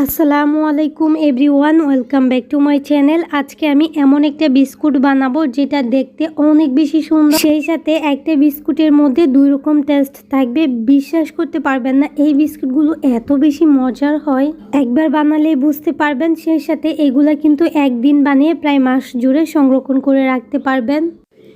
আসসালামু আলাইকুম everyone, welcome back to my channel. আজকে আমি এমন একটা বিস্কুট বানাবো যেটা দেখতে অনেক বেশি সুন্দর। সেই সাথে একটা বিস্কুটের মধ্যে দুই রকম টেস্ট থাকবে। বিশ্বাস করতে পারবেন না, এই বিস্কুটগুলো এত বেশি মজার হয়। একবার বানালেই বুঝতে পারবেন, সেই সাথে এগুলা কিন্তু একদিন বানিয়ে প্রায় মাস জুড়ে সংরক্ষণ করে রাখতে পারবেন।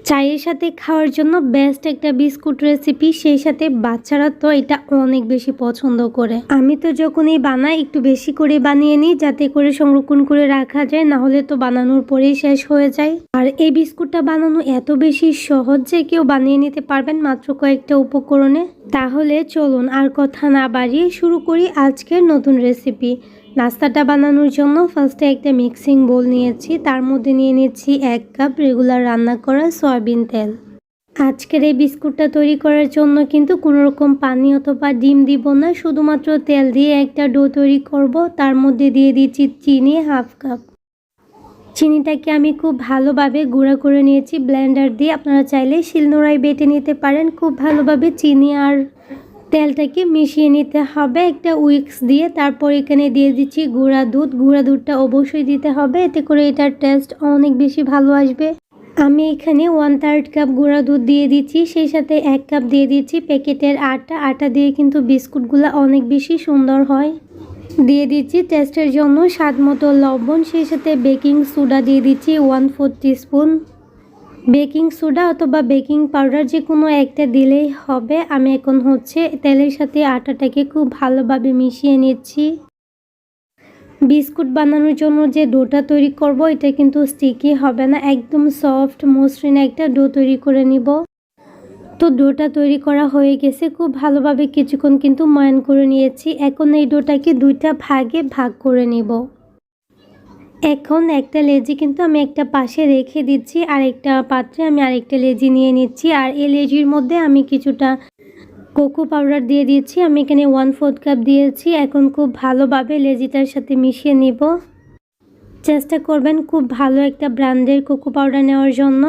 চায়ের সাথে খাওয়ার জন্য বেস্ট একটা বিস্কুট রেসিপি সেই সাথে বাচ্চারা তো এটা অনেক বেশি পছন্দ করে। আমি তো যখনই বানাই, একটু বেশি করে বানিয়ে নিই, যাতে করে সংরক্ষণ করে রাখা যায় না হলে তো বানানোর পরেই শেষ হয়ে যায়। আর এই বিস্কুটটা বানানো এত বেশি সহজ যে কেউ বানিয়ে নিতে পারবেন মাত্র কয়েকটা উপকরণে। তাহলে চলুন আর কথা না বাড়িয়ে শুরু করি আজকের নতুন রেসিপি নাস্তাটা বানানোর জন্য ফার্স্টে একটা মিক্সিং বোল নিয়েছি। তার মধ্যে নিয়ে নিচ্ছি এক কাপ রেগুলার রান্না করা সয়াবিন তেল। আজকের এই বিস্কুটটা তৈরি করার জন্য কিন্তু কোনো রকম পানি অথবা ডিম দিব না। শুধুমাত্র তেল দিয়ে একটা ডো তৈরি করব। তার মধ্যে দিয়ে দিচ্ছি চিনি হাফ কাপ চিনিটাকে আমি খুব ভালোভাবে গুঁড়া করে নিয়েছি। ব্লেন্ডার দিয়ে আপনারা চাইলে শিলনোড়ায় বেটে নিতে পারেন। খুব ভালোভাবে চিনি আর তেলটাকে মিশিয়ে নিতে হবে একটা উইক্স দিয়ে। তারপর এখানে দিয়ে দিচ্ছি গুঁড়া দুধ। গুঁড়া দুধটা অবশ্যই দিতে হবে। এতে করে এটার টেস্ট অনেক বেশি ভালো আসবে। আমি এখানে ওয়ান থার্ড কাপ গুঁড়া দুধ দিয়ে দিচ্ছি। সেই সাথে এক কাপ দিয়ে দিচ্ছি প্যাকেটের আটা। আটা দিয়ে কিন্তু বিস্কুটগুলো অনেক বেশি সুন্দর হয়। দিয়ে দিচ্ছি টেস্টের জন্য স্বাদ মতো লবণ। সেই সাথে বেকিং সোডা দিয়ে দিচ্ছি one four spoon baking soda অথবা বেকিং পাউডার যে কোনো একটা দিলেই হবে। আমি এখন হচ্ছে তেলের সাথে আটাটাকে খুব ভালোভাবে মিশিয়ে নিচ্ছি। বিস্কুট বানানোর জন্য যে ডোটা তৈরি করব, এটা কিন্তু স্টিকি হবে না। একদম সফট মসৃণ একটা ডো তৈরি করে নিব। তো ডোটা তৈরি করা হয়ে গেছে। খুব ভালোভাবে কিছুক্ষণ কিন্তু ময়ান করে নিয়েছি। এখন এই ডোটাকে দুইটা ভাগে ভাগ করে নিব। এখন একটা লেজি কিন্তু আমি একটা পাশে রেখে দিচ্ছি, আর একটা পাত্রে আমি আরেকটা লেজি নিয়ে নিচ্ছি, আর এই লেজির মধ্যে আমি কিছুটা কোকো পাউডার দিয়ে দিয়েছি আমি এখানে ওয়ান ফোর্থ কাপ দিয়েছি। এখন খুব ভালোভাবে লেজিটার সাথে মিশিয়ে নিব। চেষ্টা করবেন খুব ভালো একটা ব্র্যান্ডের কোকো পাউডার নেওয়ার জন্য।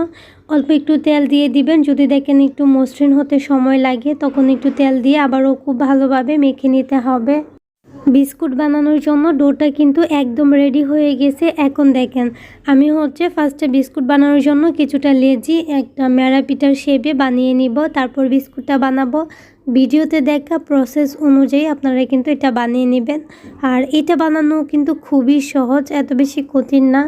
অল্প একটু তেল দিয়ে দিবেন। যদি দেখেন একটু মসৃণ হতে সময় লাগে, তখন একটু তেল দিয়ে আবারও খুব ভালোভাবে মেখে নিতে হবে। বিস্কুট বানানোর জন্য ডোটা কিন্তু একদম রেডি হয়ে গেছে। এখন দেখেন, আমি হচ্ছে ফার্স্টে বিস্কুট বানানোর জন্য কিছুটা লেজি, একটা ম্যারা পিঠার শেপে বানিয়ে নিব, তারপর বিস্কুটটা বানাবো। ভিডিওতে দেখা প্রসেস অনুযায়ী আপনারা কিন্তু এটা বানিয়ে নেবেন। আর এটা বানানো কিন্তু খুবই সহজ, এত বেশি কঠিন না।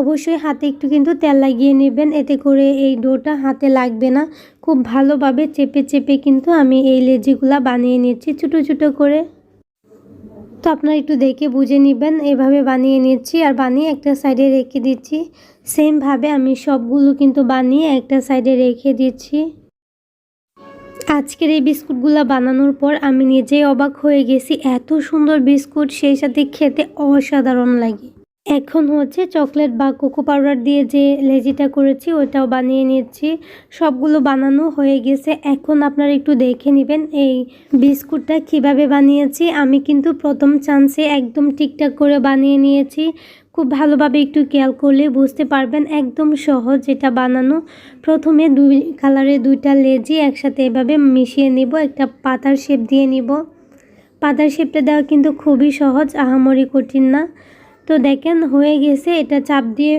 অবশ্যই হাতে একটু কিন্তু তেল লাগিয়ে নেবেন, এতে করে এই ডোটা হাতে লাগবে না। খুব ভালোভাবে চেপে চেপে কিন্তু আমি এই লেজিগুলা বানিয়ে নিচ্ছি, ছোটো ছোটো করে। তো আপনারা একটু দেখে বুঝে নেবেন। এভাবে বানিয়ে নিচ্ছি আর বানিয়ে একটা সাইডে রেখে দিচ্ছি। সেমভাবে আমি সবগুলো কিন্তু বানিয়ে একটা সাইডে রেখে দিচ্ছি। আজকের এই বিস্কুটগুলো বানানোর পর আমি নিজেই অবাক হয়ে গেছি। এত সুন্দর বিস্কুট, সেই সাথে খেতে অসাধারণ লাগে। এখন হচ্ছে চকলেট বা কোকো পাউডার দিয়ে যে লেজিটা করেছি ওটাও বানিয়ে নিচ্ছি। সবগুলো বানানো হয়ে গেছে। এখন আপনারা একটু দেখে নেবেন এই বিস্কুটটা কীভাবে বানিয়েছি। আমি কিন্তু প্রথম চান্সে একদম ঠিকঠাক করে বানিয়ে নিয়েছি। খুব ভালোভাবে একটু খেয়াল করলে বুঝতে পারবেন, একদম সহজ এটা বানানো। প্রথমে দুই কালারের দুইটা লেজি একসাথে এভাবে মিশিয়ে নিব, একটা পাতার শেপ দিয়ে নিব। পাতার শেপটা দেওয়া কিন্তু খুবই সহজ, আহামরি কঠিন না। তো দেখেন হয়ে গেছে, এটা চাপ দিয়ে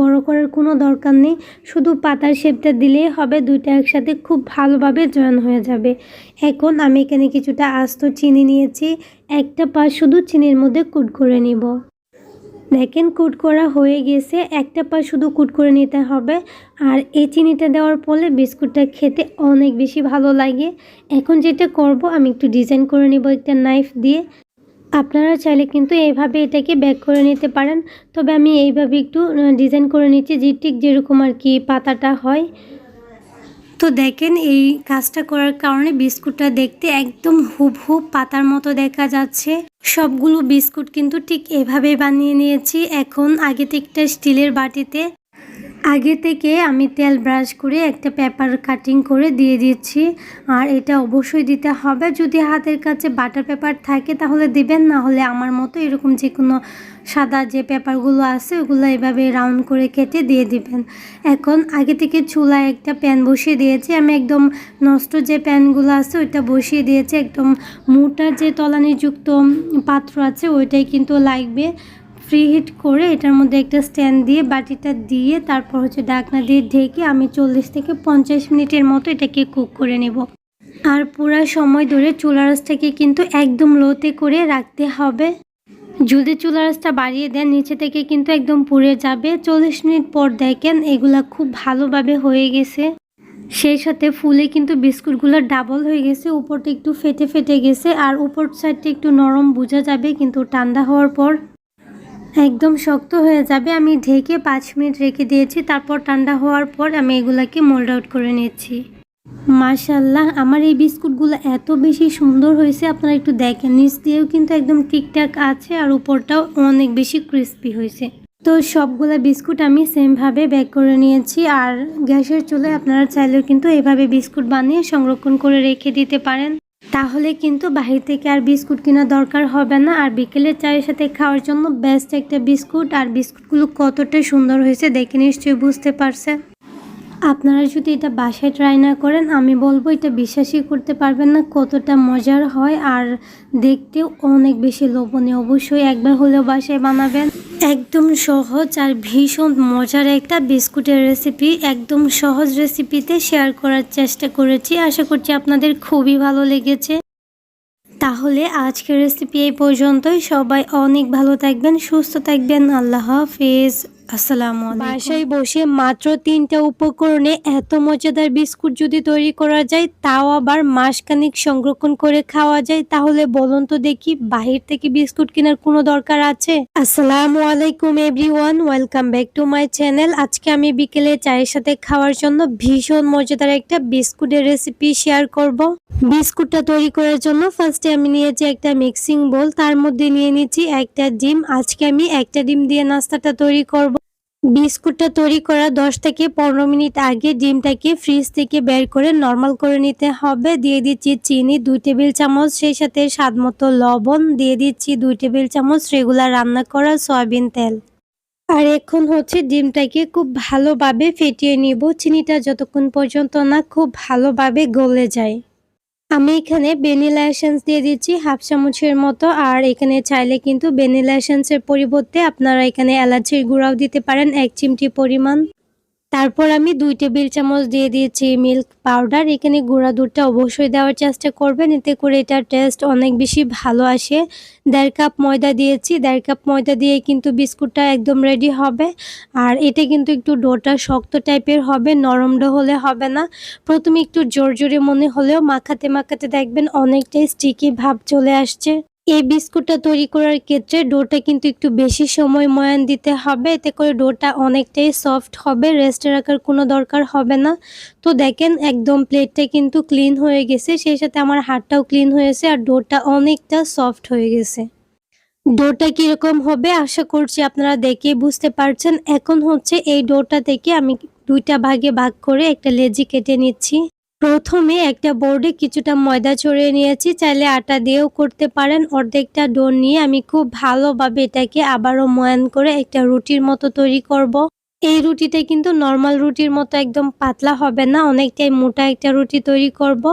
বড় করার কোনো দরকার নেই। শুধু পাতার শেপটা দিলেই হবে, দুইটা একসাথে খুব ভালোভাবে জয়েন হয়ে যাবে। এখন আমি এখানে কিছুটা আস্ত চিনি নিয়েছি, একটা পা শুধু চিনির মধ্যে কুট করে নিব। দেখেন কুট করা হয়ে গেছে, একটা পা শুধু কুট করে নিতে হবে। আর এই চিনিটা দেওয়ার ফলে বিস্কুটটা খেতে অনেক বেশি ভালো লাগে। এখন যেটা করব, আমি একটু ডিজাইন করে নিব একটা নাইফ দিয়ে। আপনারা চাইলে কিন্তু এইভাবে এটাকে ব্যাক করে নিতে পারেন। তবে আমি এইভাবে একটু ডিজাইন করে নিচ্ছি যে ঠিক যেরকম আর কি পাতাটা হয়। তো দেখেন এই কাজটা করার কারণে বিস্কুটটা দেখতে একদম হুবহুব পাতার মতো দেখা যাচ্ছে। সবগুলো বিস্কুট কিন্তু ঠিক এভাবে বানিয়ে নিয়েছি। এখন আগে থেকে স্টিলের বাটিতে আগে থেকে আমি তেল ব্রাশ করে একটা পেপার কাটিং করে দিয়ে দিচ্ছি। আর এটা অবশ্যই দিতে হবে। যদি হাতের কাছে বাটার পেপার থাকে তাহলে দিবেন, না হলে আমার মতো এরকম যে কোনো সাদা যে পেপারগুলো আছে ওগুলো এভাবে রাউন্ড করে কেটে দিয়ে দিবেন। এখন আগে থেকে চুলায় একটা প্যান বসিয়ে দিয়েছি। আমি একদম নষ্ট যে প্যানগুলো আছে ওইটা বসিয়ে দিয়েছি। একদম মোটা যে তলানিযুক্ত পাত্র আছে ওইটাই কিন্তু লাগবে। ফ্রি হিট করে এটার মধ্যে একটা স্ট্যান্ড দিয়ে বাটিটা দিয়ে তারপর হচ্ছে ডাকনা দিয়ে ঢেকে আমি চল্লিশ থেকে পঞ্চাশ মিনিটের মতো এটাকে কুক করে নেব। আর পুরা সময় ধরে চুলা রাসটাকে কিন্তু একদম লোতে করে রাখতে হবে। যদি চুলা রাসটা বাড়িয়ে দেন, নিচে থেকে কিন্তু একদম পুড়ে যাবে। চল্লিশ মিনিট পর দেখেন এগুলা খুব ভালোভাবে হয়ে গেছে। সেই সাথে ফুলে কিন্তু বিস্কুটগুলো ডাবল হয়ে গেছে, উপরটা একটু ফেটে ফেটে গেছে, আর উপর সাইডটা একটু নরম বোঝা যাবে, কিন্তু ঠান্ডা হওয়ার পর একদম শক্ত হয়ে যাবে। আমি ঢেকে পাঁচ মিনিট রেখে দিয়েছি। তারপর ঠান্ডা হওয়ার পর আমি এগুলাকে মোল্ড আউট করে নিয়েছি মাশাল্লাহ আমার এই বিস্কুটগুলো এত বেশি সুন্দর হয়েছে। আপনারা একটু দেখেন, নিচ দিয়েও কিন্তু একদম ঠিকঠাক আছে আর উপরটাও অনেক বেশি ক্রিস্পি হয়েছে। তো সবগুলো বিস্কুট আমি সেমভাবে ব্যাক করে নিয়েছি। আর গ্যাসের চুলায় আপনারা চাইলেও কিন্তু এভাবে বিস্কুট বানিয়ে সংরক্ষণ করে রেখে দিতে পারেন। তাহলে কিন্তু বাহির থেকে আর বিস্কুট কেনার দরকার হবে না। আর বিকেলের চায়ের সাথে খাওয়ার জন্য বেস্ট একটা বিস্কুট। আর বিস্কুটগুলো কতটা সুন্দর হয়েছে দেখে নিশ্চয়ই বুঝতে পারছেন। আপনারা যদি এটা বাসায় ট্রাই না করেন, আমি বলব এটা বিশ্বাসই করতে পারবেন না কতটা মজার হয় আর দেখতেও অনেক বেশি লোভনীয়। অবশ্যই একবার হলেও বাসায় বানাবেন। একদম সহজ আর ভীষণ মজার একটা বিস্কুটের রেসিপি একদম সহজ রেসিপিতে শেয়ার করার চেষ্টা করেছি। আশা করছি আপনাদের খুবই ভালো লেগেছে। তাহলে আজকের রেসিপি এই পর্যন্তই। সবাই অনেক ভালো থাকবেন, সুস্থ থাকবেন। আল্লাহ হাফিজ। আসসালামু বাসায় বসে মাত্র তিনটা উপকরণে এত মজাদার বিস্কুট যদি তৈরি করা যায় তাও আবার মাসখানিক সংরক্ষণ করে খাওয়া যায়। তাহলে বলুন তো দেখি বাহির থেকে বিস্কুট কেনার কোনো দরকার আছে? আসসালামু আলাইকুম everyone welcome back to my channel. আজকে আমি বিকেলে চায়ের সাথে খাওয়ার জন্য ভীষণ মজাদার একটা বিস্কুটের রেসিপি শেয়ার করব। বিস্কুটটা তৈরি করার জন্য ফার্স্টে আমি নিয়েছি একটা মিক্সিং বোল তার মধ্যে নিয়ে নিচ্ছি একটা ডিম। আজকে আমি একটা ডিম দিয়ে নাস্তাটা তৈরি করব। বিস্কুটটা তৈরি করা দশ থেকে পনেরো মিনিট আগে ডিমটাকে ফ্রিজ থেকে বের করে নর্মাল করে নিতে হবে। দিয়ে দিচ্ছি চিনি, দুই টেবিল চামচ, সেই সাথে স্বাদ মতো লবণ। দিয়ে দিচ্ছি দুই টেবিল চামচ রেগুলার রান্না করা সয়াবিন তেল। আর এখন হচ্ছে ডিমটাকে খুব ভালোভাবে ফেটিয়ে নিব। চিনিটা যতক্ষণ পর্যন্ত না খুব ভালোভাবে গলে যায়। আমি এখানে ভ্যানিলা এসেন্স দিয়ে দিচ্ছি হাফ চামচের মতো। আর এখানে চাইলে কিন্তু ভ্যানিলা এসেন্সের পরিবর্তে আপনারা এখানে এলাচির গুঁড়াও দিতে পারেন এক চিমটি পরিমাণ। তারপর আমি দুই টেবিল চামচ দিয়ে দিয়েছি মিল্ক পাউডার এখানে গুঁড়া দুধটা অবশ্যই দেওয়ার চেষ্টা করবেন, এতে করে এটার টেস্ট অনেক বেশি ভালো আসে। দেড় কাপ ময়দা দিয়েছি, দেড় কাপ ময়দা দিয়ে কিন্তু বিস্কুটটা একদম রেডি হবে। আর এটা কিন্তু একটু ডোটা শক্ত টাইপের হবে, নরম ডো হলে হবে না। প্রথমে একটু জোর জোরে মনে হলেও মাখাতে মাখাতে দেখবেন অনেকটাই স্টিকি ভাব চলে আসছে। এই বিস্কুটটা তৈরি করার ক্ষেত্রে ডোটা কিন্তু একটু বেশি সময় ময়ান দিতে হবে। এতে করে ডোটা অনেকটাই সফট হবে, রেস্টে রাখার কোনো দরকার হবে না। তো দেখেন, একদম প্লেটটা কিন্তু ক্লিন হয়ে গেছে, সেই সাথে আমার হাতটাও ক্লিন হয়েছে আর ডোটা অনেকটা সফট হয়ে গেছে। ডোটা কীরকম হবে আশা করছি আপনারা দেখে বুঝতে পারছেন। এখন হচ্ছে এই ডোটা থেকে আমি দুইটা ভাগে ভাগ করে একটা লেজি কেটে নিচ্ছি। প্রথমে একটা বোর্ডে কিছুটা ময়দা ছড়িয়ে নিয়েছি, চাইলে আটা দিয়েও করতে পারেন অর্ধেকটা ডো নিয়ে আমি খুব ভালোভাবে এটাকে আবারও ময়ান করে একটা রুটির মতো তৈরি করব। এই রুটিটা কিন্তু নর্মাল রুটির মতো একদম পাতলা হবে না, অনেকটাই মোটা একটা রুটি তৈরি করব।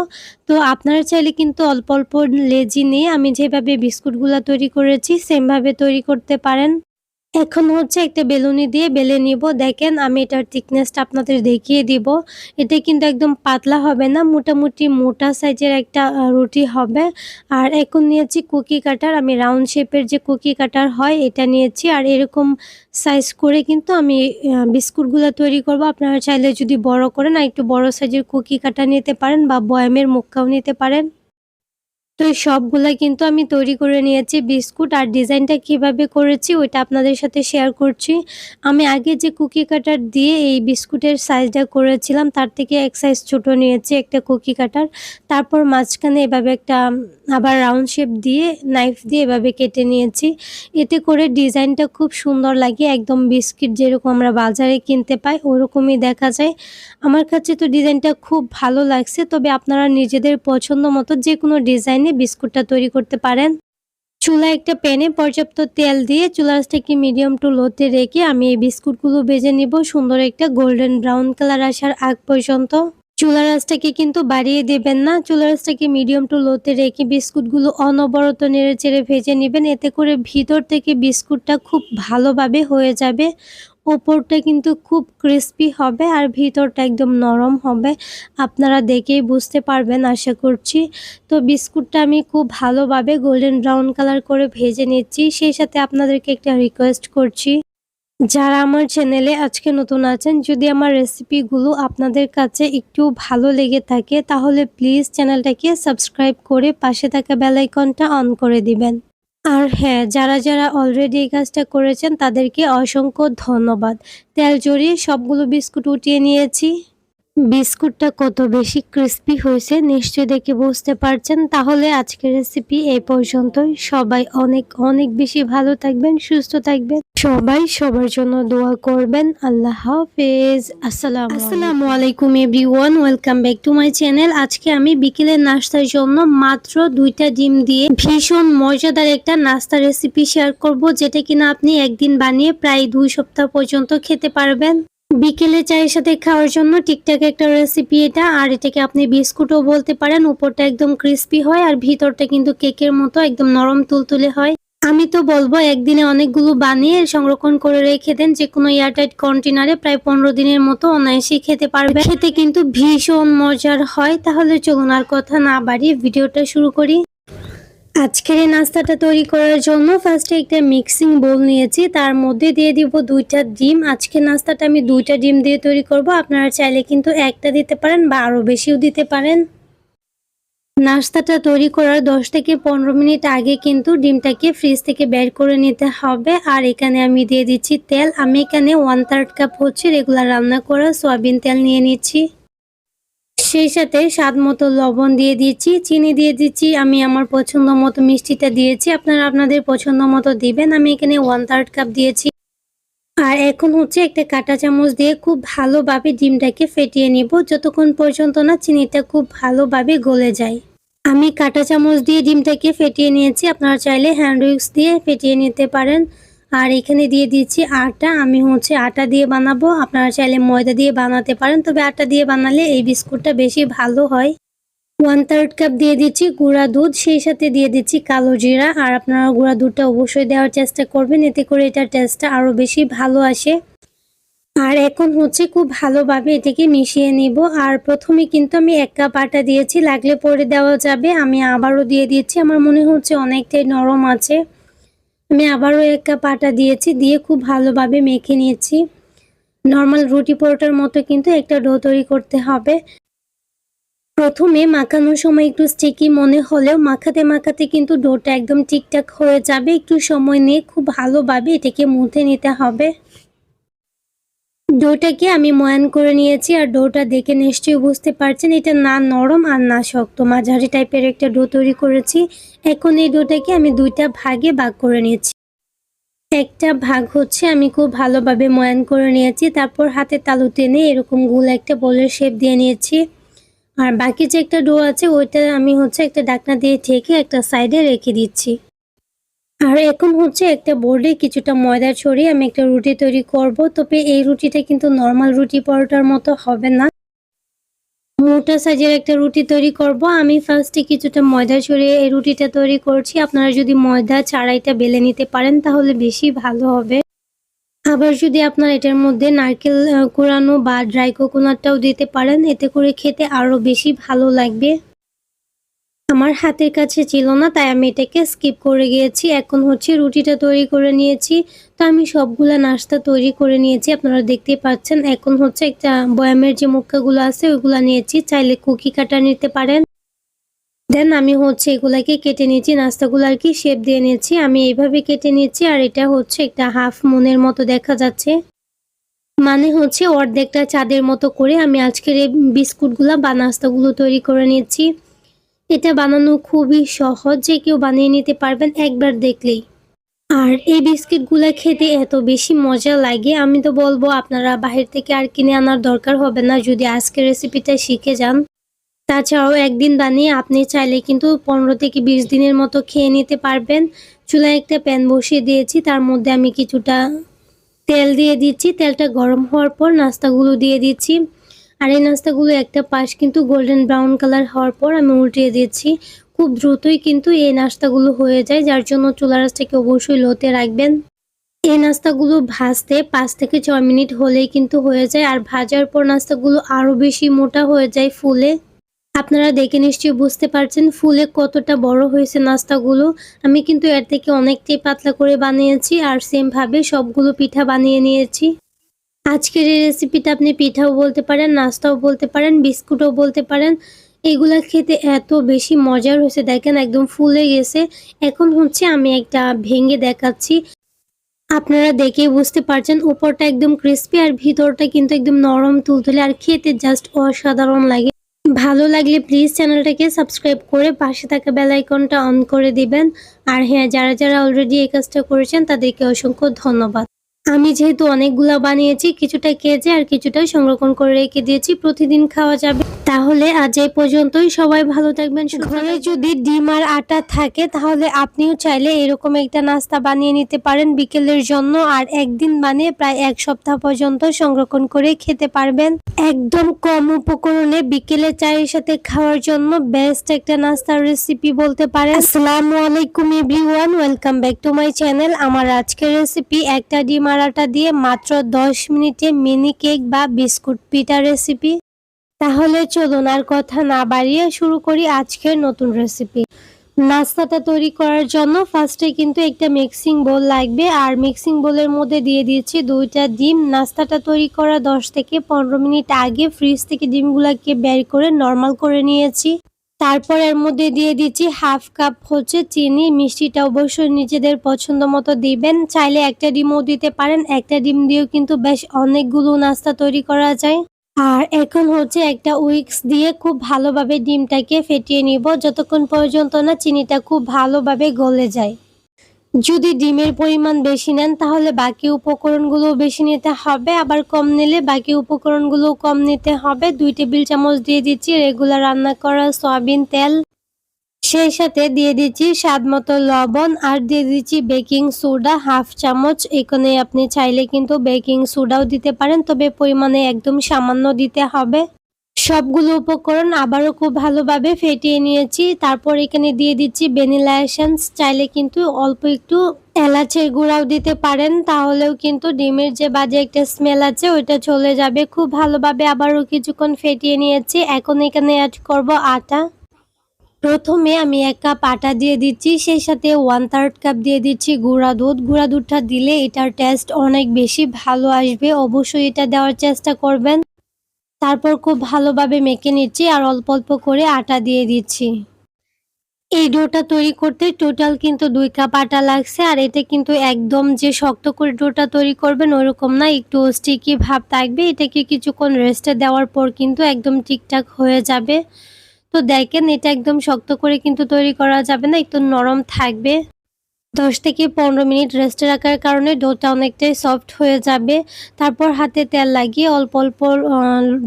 তো আপনারা চাইলে কিন্তু অল্প অল্প লেজি নিয়ে আমি যেভাবে বিস্কুটগুলো তৈরি করেছি, সেমভাবে তৈরি করতে পারেন এখন হচ্ছে একটা বেলুনি দিয়ে বেলে নিব। দেখেন আমি এটার থিকনেসটা আপনাদের দেখিয়ে দিব। এটা কিন্তু একদম পাতলা হবে না, মোটামুটি মোটা সাইজের একটা রুটি হবে। আর এখন নিয়েছি কুকি কাটার। আমি রাউন্ড শেপের যে কুকি কাটার হয়, এটা নিয়েছি। আর এরকম সাইজ করে কিন্তু আমি বিস্কুটগুলো তৈরি করব। আপনারা চাইলে যদি বড় করেন আর একটু বড় সাইজের কুকি কাটা নিতে পারেন বা বয়ামের মুখটাও নিতে পারেন। তো সবগুলা কিন্তু আমি তৈরি করে নিয়েছি, বিস্কুট আর ডিজাইনটা কীভাবে করেছি ওইটা আপনাদের সাথে শেয়ার করছি। আমি আগে যে কুকি কাটার দিয়ে এই বিস্কুটের সাইজটা করেছিলাম, তার থেকে এক সাইজ ছোটো নিয়েছি একটা কুকি কাটার। তারপর মাঝখানে এভাবে একটা, আবার রাউন্ড শেপ দিয়ে নাইফ দিয়ে এভাবে কেটে নিয়েছি। এতে করে ডিজাইনটা খুব সুন্দর লাগে, একদম বিস্কিট যেরকম আমরা বাজারে কিনতে পাই, ওরকমই দেখা যায়। আমার কাছে তো ডিজাইনটা খুব ভালো লাগছে, তবে আপনারা নিজেদের পছন্দ মতো যে কোনো ডিজাইনে বিস্কুটটা তৈরি করতে পারেন। চুলা একটা প্যানে পর্যাপ্ত তেল দিয়ে চুলাসটাকে মিডিয়াম টু লোতে রেখে আমি এই বিস্কুটগুলো ভেজে নিব। সুন্দর একটা গোল্ডেন ব্রাউন কালার আসার আগ পর্যন্ত। চুলা রাসটাকে কিন্তু বাড়িয়ে দেবেন না। চুলা রাসটাকে মিডিয়াম টু লোতে রেখে বিস্কুটগুলো অনবরত নেড়ে চেড়ে ভেজে নেবেন। এতে করে ভিতর থেকে বিস্কুটটা খুব ভালোভাবে হয়ে যাবে। ওপরটা কিন্তু খুব ক্রিস্পি হবে আর ভিতরটা একদম নরম হবে। আপনারা দেখেই বুঝতে পারবেন, আশা করছি। তো বিস্কুটটা আমি খুব ভালোভাবে গোল্ডেন ব্রাউন কালার করে ভেজে নিচ্ছি। সেই সাথে আপনাদেরকে একটা রিকোয়েস্ট করছি। যারা আমার চ্যানেলে আজকে নতুন আছেন, যদি আমার রেসিপিগুলো আপনাদের কাছে একটু ভালো লেগে থাকে, তাহলে প্লিজ চ্যানেলটাকে সাবস্ক্রাইব করে পাশে থাকা বেলাইকনটা অন করে দিবেন। আর হ্যাঁ যারা যারা অলরেডি এই কাজটা করেছেন তাদেরকে অসংখ্য ধন্যবাদ। তেল জড়িয়ে সবগুলো বিস্কুট উঠিয়ে নিয়েছি। বিস্কুটটা কত বেশি ক্রিস্পি হয়েছে নিশ্চয় দেখে বুঝতে পারছেন। তাহলে আজকের রেসিপি এই পর্যন্তই। সবাই অনেক অনেক বেশি ভালো থাকবেন, সুস্থ থাকবেন। সবাই সবার জন্য দোয়া করবেন। আল্লাহ হাফেজ। আসসালাম আসসালামু আলাইকুম everyone welcome back to my channel আজকে আমি বিকেলের নাস্তার জন্য মাত্র দুইটা ডিম দিয়ে ভীষণ মজাদার একটা নাস্তা রেসিপি শেয়ার করব, যেটা কিনা আপনি একদিন বানিয়ে প্রায় দুই সপ্তাহ পর্যন্ত খেতে পারবেন। বিকেলে চায়ের সাথে খাওয়ার জন্য ঠিকঠাক একটা রেসিপি এটা, আর এটাকে আপনি বিস্কুটও বলতে পারেন, উপরটা একদম ক্রিস্পি হয় আর ভিতরটা কিন্তু কেকের মতো একদম নরম তুলতুলে হয়। আমি তো বলব একদিনে অনেকগুলো বানিয়ে সংরক্ষণ করে রেখে দেন যে কোনো এয়ারটাইট কন্টেনারে প্রায় পনেরো দিনের মতো অনায়াসে খেতে পারবে খেতে কিন্তু ভীষণ মজার হয়, তাহলে চলুন আর কথা না বাড়িয়ে ভিডিওটা শুরু করি। আজকের এই নাস্তাটা তৈরি করার জন্য ফার্স্টে একটা মিক্সিং বোল নিয়েছি, তার মধ্যে দিয়ে দিব দুইটা ডিম। আজকে নাস্তাটা আমি দুইটা ডিম দিয়ে তৈরি করব, আপনারা চাইলে কিন্তু একটা দিতে পারেন বা আরও বেশিও দিতে পারেন। নাস্তাটা তৈরি করার দশ থেকে পনেরো মিনিট আগে কিন্তু ডিমটাকে ফ্রিজ থেকে বের করে নিতে হবে। আর এখানে আমি দিয়ে দিচ্ছি তেল। আমি এখানে ওয়ান থার্ড কাপ হচ্ছে রেগুলার রান্না করা সয়াবিন তেল নিয়ে নিচ্ছি। সেই সাথে স্বাদ মতো লবণ দিয়ে দিচ্ছি চিনি দিয়ে দিচ্ছি আমি আমার পছন্দ মতো মিষ্টিটা দিয়েছি। আপনারা আপনাদের পছন্দ মতো দিবেন, আমি এখানে ওয়ান থার্ড কাপ দিয়েছি। আর এখন হচ্ছে একটা কাঁটা চামচ দিয়ে খুব ভালোভাবে ডিমটাকে ফেটিয়ে নিব, যতক্ষণ পর্যন্ত না চিনিটা খুব ভালোভাবে গলে যায়। আমি কাঁটা চামচ দিয়ে ডিমটাকে ফেটিয়ে নিয়েছি, আপনারা চাইলে হ্যান্ড উইক্স দিয়ে ফেটিয়ে নিতে পারেন। আর এখানে দিয়ে দিচ্ছি আটা। আমি হচ্ছে আটা দিয়ে বানাবো। আপনারা চাইলে ময়দা দিয়ে বানাতে পারেন। তবে আটা দিয়ে বানালে এই বিস্কুটটা বেশি ভালো হয়। ওয়ান থার্ড কাপ দিয়ে দিচ্ছি গুঁড়া দুধ। সেই সাথে দিয়ে দিচ্ছি কালো জিরা। আর আপনারা গুঁড়া দুধটা অবশ্যই দেওয়ার চেষ্টা করবেন। এতে করে এটার টেস্টটা আরও বেশি ভালো আসে। আর এখন হচ্ছে খুব ভালোভাবে এটাকে মিশিয়ে নিব। আর প্রথমে কিন্তু আমি এক কাপ আটা দিয়েছি। লাগলে পরে দেওয়া যাবে। আমি আবারও দিয়ে দিয়েছি আমার মনে হচ্ছে অনেকটাই নরম আছে। আমি আবারও এক কাপ আটা দিয়েছি, দিয়ে খুব ভালোভাবে মেখে নিয়েছি। নর্মাল রুটি পরোটার মতো কিন্তু একটা ডো তৈরি করতে হবে। প্রথমে মাখানোর সময় একটু স্টিকি মনে হলেও মাখাতে মাখাতে কিন্তু ডোটা একদম ঠিকঠাক হয়ে যাবে। একটু সময় নিয়ে খুব ভালোভাবে এটাকে মুথে নিতে হবে। ডোটাকে আমি ময়ান করে নিয়েছি আর ডোটা দেখে নিশ্চয়ই বুঝতে পারছেন, এটা না নরম আর না শক্ত। মাঝারি টাইপের একটা ডো তৈরি করেছি। এখন এই ডোটাকে আমি দুইটা ভাগে ভাগ করে নিয়েছি। একটা ভাগ হচ্ছে আমি খুব ভালোভাবে ময়ান করে নিয়েছি, তারপর হাতে তালু টেনে এরকম গুল একটা বলের শেপ দিয়ে নিয়েছি। আর বাকি যে একটা ডো আছে, ওইটা আমি হচ্ছে একটা ডাকনা দিয়ে ঠেকে একটা সাইডে রেখে দিচ্ছি। আর এখন হচ্ছে একটা বোর্ডে কিছুটা ময়দা ছড়িয়ে আমি একটা রুটি তৈরি করব। তবে এই রুটিটা কিন্তু নর্মাল রুটি পরোটার মতো হবে না। মোটা সাইজের একটা রুটি তৈরি করব। আমি ফার্স্টে কিছুটা ময়দা ছড়িয়ে এই রুটিটা তৈরি করছি। আপনারা যদি ময়দা চারাইটা বেলে নিতে পারেন, তাহলে বেশি ভালো হবে। আবার যদি আপনার এটার মধ্যে নারকেল কোরানো বা ড্রাই কোকোনাটটাও দিতে পারেন, এতে করে খেতে আরও বেশি ভালো লাগবে। আমার হাতের কাছে ছিল না, তাই আমি এটাকে স্কিপ করে গিয়েছি। এখন হচ্ছে রুটিটা তৈরি করে নিয়েছি। তো আমি সবগুলা নাস্তা তৈরি করে নিয়েছি, আপনারা দেখতেই পাচ্ছেন। এখন হচ্ছে একটা বয়ামের যে মুখাগুলো আছে, ওইগুলো নিয়েছি। চাইলে কুকি কাটা নিতে পারেন। দেন আমি হচ্ছে এগুলাকে কেটে নিয়েছি, নাস্তাগুলো আর কি শেপ দিয়ে নিয়েছি। আমি এইভাবে কেটে নিয়েছি, আর এটা হচ্ছে একটা হাফ মুনের মতো দেখা যাচ্ছে। মানে হচ্ছে অর্ধেকটা চাঁদের মতো করে আমি আজকের এই বিস্কুটগুলো বা নাস্তাগুলো তৈরি করে নিয়েছি। এটা বানানো খুবই সহজ যে কেউ বানিয়ে নিতে পারবেন একবার দেখলেই। আর এই বিস্কিটগুলো খেতে এত বেশি মজা লাগে, আমি তো বলব আপনারা বাহির থেকে আর কিনে আনার দরকার হবে না, যদি আজকের রেসিপিটা শিখে যান। তাছাড়াও একদিন বানিয়ে আপনি চাইলে কিন্তু পনেরো থেকে বিশ দিনের মতো খেয়ে নিতে পারবেন। চুলায় একটা প্যান বসিয়ে দিয়েছি, তার মধ্যে আমি কিছুটা তেল দিয়ে দিচ্ছি। তেলটা গরম হওয়ার পর নাস্তাগুলো দিয়ে দিচ্ছি। আর এই নাস্তাগুলো একটা পাশ কিন্তু গোল্ডেন ব্রাউন কালার হওয়ার পর আমি উল্টিয়ে দিয়েছি। খুব দ্রুতই কিন্তু এই নাস্তাগুলো হয়ে যায়, যার জন্য চুলা রাসটাকে অবশ্যই লোতে রাখবেন। এই নাস্তাগুলো ভাজতে পাঁচ থেকে ছয় মিনিট হলেই কিন্তু হয়ে যায়, আর ভাজার পর নাস্তাগুলো আরও বেশি মোটা হয়ে যায় ফুলে। আপনারা দেখে নিশ্চয়ই বুঝতে পারছেন ফুলে কতটা বড় হয়েছে নাস্তাগুলো। আমি কিন্তু এর থেকে অনেকটাই পাতলা করে বানিয়েছি, আর সেমভাবে সবগুলো পিঠা বানিয়ে নিয়েছি। আজকের এই রেসিপিটা আপনি পিঠাও বলতে পারেন, নাস্তাও বলতে পারেন, বিস্কুটও বলতে পারেন। এগুলা খেতে এত বেশি মজার হয়েছে, দেখেন একদম ফুলে গেছে। এখন হচ্ছে আমি একটা ভেঙে দেখাচ্ছি। আপনারা দেখে বুঝতে পারছেন, উপরটা একদম ক্রিস্পি আর ভিতরটা কিন্তু একদম নরম তুলতুলে আর খেতে জাস্ট অসাধারণ লাগে। ভালো লাগলে প্লিজ চ্যানেলটাকে সাবস্ক্রাইব করে পাশে থাকা বেল আইকনটা অন করে দিবেন। আর হ্যাঁ যারা যারা অলরেডি এই কাজটা করেছেন, তাদেরকে অসংখ্য ধন্যবাদ। আমি যেহেতু অনেকগুলা বানিয়েছি কিছুটা কেজে আর কিছুটা সংরক্ষণ করে রেখে দিয়েছি প্রতিদিন খাওয়া যাবে। তাহলে আজ এই পর্যন্তই সবাই ভালো থাকবেন ঘরে যদি ডিম আর আটা থাকে তাহলে আপনিও চাইলে এরকম একটা নাস্তা বানিয়ে নিতে পারেন বিকেলের জন্য আর একদিন বানিয়ে প্রায় এক সপ্তাহ পর্যন্ত সংরক্ষণ করে খেতে পারবেন। একদম কম উপকরণে বিকেলে চায়ের সাথে খাওয়ার জন্য বেস্ট একটা নাস্তার রেসিপি বলতে পারেন। আসসালামু আলাইকুম everyone welcome back to my channel আমার আজকের রেসিপি একটা ডিম আর আটা দিয়ে মাত্র 10 মিনিটে মিনি কেক বা বিস্কুট পিঠা রেসিপি তাহলে চলুন আর কথা না বাড়িয়ে শুরু করি আজকের নতুন রেসিপি নাস্তাটা তৈরি করার জন্য ফার্স্টে কিন্তু একটা মিক্সিং বোল লাগবে। আর মিক্সিং বোলের মধ্যে দিয়ে দিয়েছি দুইটা ডিম। নাস্তাটা তৈরি করা 10 থেকে পনেরো মিনিট আগে ফ্রিজ থেকে ডিমগুলোকে বের করে নর্মাল করে নিয়েছি। তারপর এর মধ্যে দিয়ে দিচ্ছি হাফ কাপ হচ্ছে চিনি, মিষ্টিটা অবশ্যই নিজেদের পছন্দ মতো দিবেন। চাইলে একটা ডিমও দিতে পারেন, একটা ডিম দিয়েও কিন্তু বেশ অনেকগুলো নাস্তা তৈরি করা যায়। আর এখন হচ্ছে একটা উইক্স দিয়ে খুব ভালোভাবে ডিমটাকে ফেটিয়ে নিব, যতক্ষণ পর্যন্ত না চিনিটা খুব ভালোভাবে গলে যায়। যদি ডিমের পরিমাণ বেশি নেন, তাহলে বাকি উপকরণগুলো বেশি নিতে হবে। আবার কম নিলে বাকি উপকরণগুলো কম নিতে হবে। দুই টেবিল চামচ দিয়ে দিচ্ছি রেগুলার রান্না করা সয়াবিন তেল। সেই সাথে দিয়ে দিচ্ছি স্বাদ মতো লবণ আর দিয়ে দিচ্ছি বেকিং সোডা হাফ চামচ। এখানে আপনি চাইলে কিন্তু বেকিং সোডাও দিতে পারেন, তবে পরিমাণে একদম সামান্য দিতে হবে। সবগুলো উপকরণ আবারও খুব ভালোভাবে ফেটিয়ে নিয়েছি। তারপর এখানে দিয়ে দিচ্ছি ভ্যানিলা এসেন্স। চাইলে কিন্তু অল্প একটু এলাচের গুঁড়াও দিতে পারেন, তাহলেও কিন্তু ডিমের যে বাজে একটা স্মেল আছে, ওইটা চলে যাবে। খুব ভালোভাবে আবারও কিছুক্ষণ ফেটিয়ে নিয়েছি। এখন এখানে অ্যাড করব আটা। প্রথমে আমি এক কাপ আটা দিয়ে দিচ্ছি, সেই সাথে ওয়ান থার্ড কাপ দিয়ে দিচ্ছি গুঁড়া দুধ। গুঁড়া দুধটা দিলে এটার টেস্ট অনেক বেশি ভালো আসবে। অবশ্যই এটা দেওয়ার চেষ্টা করবেন। তারপর খুব ভালোভাবে মেখে নিচ্ছি আর অল্প অল্প করে আটা দিয়ে দিচ্ছি। এই ডোটা তৈরি করতে টোটাল কিন্তু দুই কাপ আটা লাগছে আর এটা কিন্তু একদম যে শক্ত করে ডোটা তৈরি করবেন ওরকম না, একটু স্টিকি ভাব থাকবে। এটাকে কিছুক্ষণ রেস্টে দেওয়ার পর কিন্তু একদম ঠিকঠাক হয়ে যাবে। তো দেখেন এটা একদম শক্ত করে কিন্তু তৈরি করা যাবে না, একটু নরম থাকবে। দশ থেকে পনেরো মিনিট রেস্টে রাখার কারণে ডোটা অনেকটাই সফট হয়ে যাবে। তারপর হাতে তেল লাগিয়ে অল্প অল্প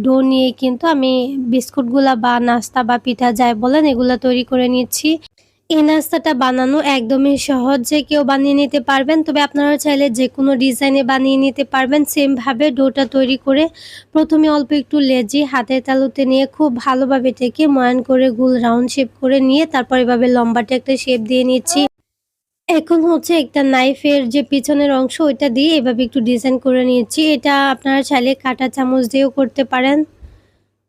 ডো নিয়ে কিন্তু আমি বিস্কুটগুলা বা নাস্তা বা পিঠা যাই বলেন এগুলো তৈরি করে নিচ্ছি। এই নাস্তাটা বানানো একদমই সহজ, যে কেউ বানিয়ে নিতে পারবেন। তবে আপনারা চাইলে যে কোনো ডিজাইনে বানিয়ে নিতে পারবেন সেমভাবে ডোটা তৈরি করে। প্রথমে অল্প একটু লেজি, হাতের তালুতে নিয়ে খুব ভালোভাবে এটাকে ময়ান করে গোল রাউন্ড শেপ করে নিয়ে তারপর এভাবে লম্বাটে একটা শেপ দিয়ে নিচ্ছি। এখন হচ্ছে একটা নাইফের যে পিছনের অংশ, ওইটা দিয়ে এভাবে একটু ডিজাইন করে নিয়েছি। এটা আপনারা চাইলে কাটা চামচ দিয়েও করতে পারেন।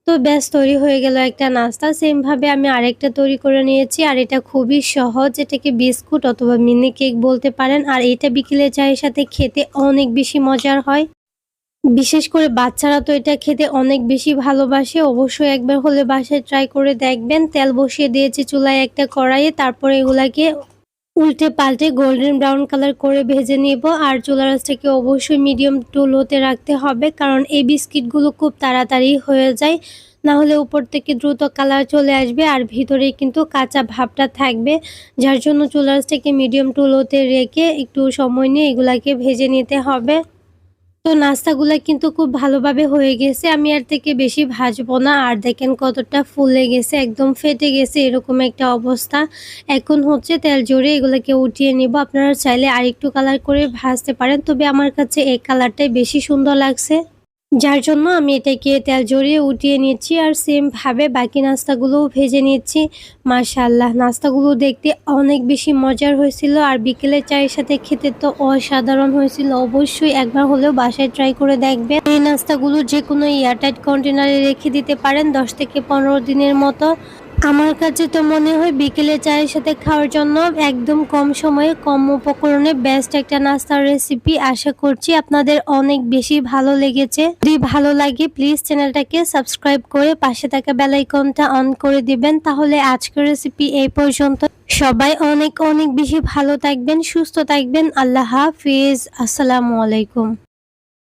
তো ব্যাস, তৈরি হয়ে গেল একটা নাস্তা। সেমভাবে আমি আরেকটা তৈরি করে নিয়েছি, আর এটা খুবই সহজ। এটাকে বিস্কুট অথবা মিনি কেক বলতে পারেন। আর এটা বিকেলে চায়ের সাথে খেতে অনেক বেশি মজার হয়। বিশেষ করে বাচ্চারা তো এটা খেতে অনেক বেশি ভালোবাসে। অবশ্যই একবার হলে বাসায় ট্রাই করে দেখবেন। তেল বসিয়ে দিয়েছি চুলায় একটা কড়াইয়ে। তারপরে এগুলাকে উল্টে পাল্টে গোল্ডেন ব্রাউন কালার করে ভেজে নিব। আর চুলারাসটাকে অবশ্যই মিডিয়াম টু লোতে রাখতে হবে, কারণ এই বিস্কিটগুলো খুব তাড়াতাড়ি হয়ে যায়। না হলে উপর থেকে দ্রুত কালার চলে আসবে আর ভিতরে কিন্তু কাঁচা ভাবটা থাকবে। যার জন্য চুলারাসটাকে মিডিয়াম টু লোতে রেখে একটু সময় নিয়ে এগুলাকে ভেজে নিতে হবে। তো নাস্তাগুলো কিন্তু খুব ভালোভাবে হয়ে গেছে। আমি আর থেকে বেশি ভাজবো না। আর দেখেন কতটা ফুলে গেছে, একদম ফেটে গেছে এরকম একটা অবস্থা। এখন হচ্ছে তেল জড়ে এগুলোকে উঠিয়ে নিব। আপনারা চাইলে আরেকটু কালার করে ভাজতে পারেন। তবে আমার কাছে এই কালারটাই বেশি সুন্দর লাগছে। যার জন্য আমি এটাকে তেল জড়িয়ে উঠিয়ে নিচ্ছি আর সেম ভাবে বাকি নাস্তাগুলোও ভেজে নিচ্ছি মাশাল্লাহ নাস্তাগুলো দেখতে অনেক বেশি মজার হয়েছিল আর বিকেলে চায়ের সাথে খেতে তো অসাধারণ হয়েছিল। অবশ্যই একবার হলেও বাসায় ট্রাই করে দেখবেন। এই নাস্তাগুলো যে কোনো এয়ারটাইট কন্টেনারে রেখে দিতে পারেন দশ থেকে পনেরো দিনের মতো। আমার কাছে তো মনে হয় বিকেলে চায়ের সাথে খাওয়ার জন্য একদম কম সময়ে, কম উপকরণে বেস্ট একটা নাস্তার রেসিপি আশা করছি আপনাদের অনেক বেশি ভালো লেগেছে। যদি ভালো লাগে প্লিজ চ্যানেলটাকে সাবস্ক্রাইব করে পাশে থাকা বেল আইকনটা অন করে দিবেন। তাহলে আজকের রেসিপি এই পর্যন্ত। সবাই অনেক অনেক বেশি ভালো থাকবেন, সুস্থ থাকবেন। আল্লাহ হাফিজ। আসসালামু আলাইকুম।